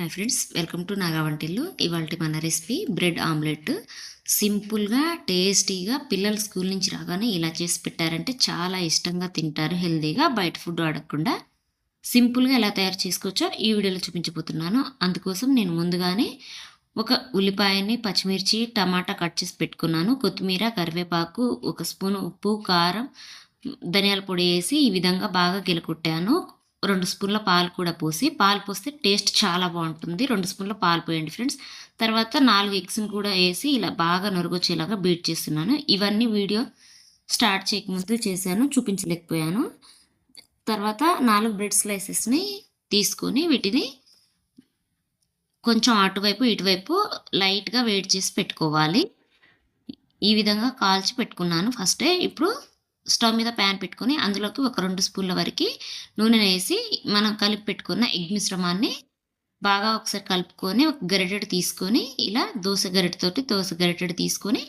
Hi friends welcome to Nagavantillu ఇవాళ మన recipe bread omelette సింపుల్గా టేస్టీగా పిల్లలు స్కూల్ నుంచి రాగానే ఇలా చేసి పెట్టారంటే చాలా ఇష్టంగా తింటారు హెల్తీగా బయట ఫుడ్ అడగకుండా సింపుల్గా ఎలా తయారు చేసుకోవచ్చో ఈ వీడియోలో చూపించబోతున్నాను. అందుకోసం నేను ముందుగానే ఒక ఉల్లిపాయని పచ్చిమిర్చి టమాటా కట్ చేసి పెట్టుకున్నాను. కొత్తిమీర కరివేపాకు ఒక స్పూన్ ఉప్పు కారం ధనియాల పొడి వేసి ఈ విధంగా బాగా గిలకొట్టాను రెండు స్పూన్ల పాలు కూడా పోసి పాలు పోస్తే టేస్ట్ చాలా బాగుంటుంది. రెండు స్పూన్ల పాలు పోయండి ఫ్రెండ్స్. తర్వాత నాలుగు ఎగ్స్ని కూడా వేసి ఇలా బాగా నొరగొచ్చేలాగా బీట్ చేస్తున్నాను. ఇవన్నీ వీడియో స్టార్ట్ చేయకముందు చేశాను చూపించలేకపోయాను. తర్వాత నాలుగు బ్రెడ్ స్లైసెస్ని తీసుకొని వీటిని కొంచెం అటువైపు ఇటువైపు లైట్గా వేడి చేసి పెట్టుకోవాలి. ఈ విధంగా కాల్చి పెట్టుకున్నాను ఫస్టే. ఇప్పుడు స్టవ్ మీద ప్యాన్ పెట్టుకొని అందులోకి ఒక రెండు స్పూన్ల వరకు నూనె వేసి మనం కలిపి పెట్టుకున్న ఎగ్ మిశ్రమాన్ని బాగా ఒకసారి కలుపుకొని ఒక గరిటెడు తీసుకొని ఇలా దోశ గరిటెతోటి దోశ గరిటెడు తీసుకొని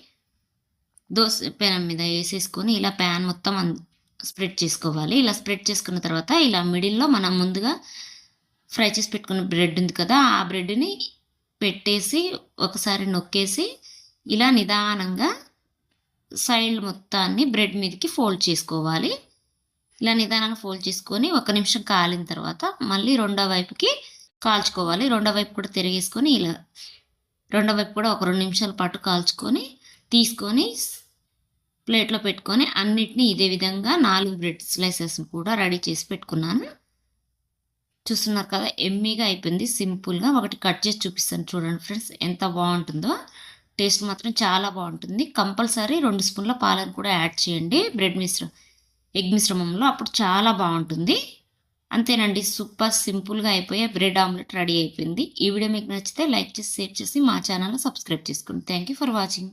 దోశ పెనం మీద వేసేసుకొని ఇలా ప్యాన్ మొత్తం స్ప్రెడ్ చేసుకోవాలి. ఇలా స్ప్రెడ్ చేసుకున్న తర్వాత ఇలా మిడిల్లో మనం ముందుగా ఫ్రై చేసి పెట్టుకున్న బ్రెడ్ ఉంది కదా ఆ బ్రెడ్ని పెట్టేసి ఒకసారి నొక్కేసి ఇలా నిదానంగా సైడ్ మొత్తాన్ని బ్రెడ్ మీదకి ఫోల్డ్ చేసుకోవాలి. ఇలా నిదానంగా ఫోల్డ్ చేసుకొని ఒక నిమిషం కాలిన తర్వాత మళ్ళీ రెండో వైపుకి కాల్చుకోవాలి. రెండో వైపు కూడా తిరిగేసుకొని ఇలా రెండో వైపు కూడా ఒక రెండు నిమిషాల పాటు కాల్చుకొని తీసుకొని ప్లేట్లో పెట్టుకొని అన్నిటినీ ఇదే విధంగా నాలుగు బ్రెడ్ స్లైసెస్ కూడా రెడీ చేసి పెట్టుకున్నాను. చూస్తున్నారు కదా ఎమ్మీగా అయిపోయింది. సింపుల్గా ఒకటి కట్ చేసి చూపిస్తాను. చూడండి ఫ్రెండ్స్ ఎంత బాగుంటుందో. టేస్ట్ మాత్రం చాలా బాగుంటుంది. కంపల్సరీ రెండు స్పూన్ల పాలను కూడా యాడ్ చేయండి. బ్రెడ్ మిశ్ర ఎగ్ మిశ్రమంలో అప్పుడు చాలా బాగుంటుంది. అంతేనండి సూపర్ సింపుల్గా అయిపోయే బ్రెడ్ ఆమ్లెట్ రెడీ అయిపోయింది. ఈ వీడియో మీకు నచ్చితే లైక్ చేసి షేర్ చేసి మా ఛానల్ సబ్స్క్రైబ్ చేసుకోండి. Thank you for watching.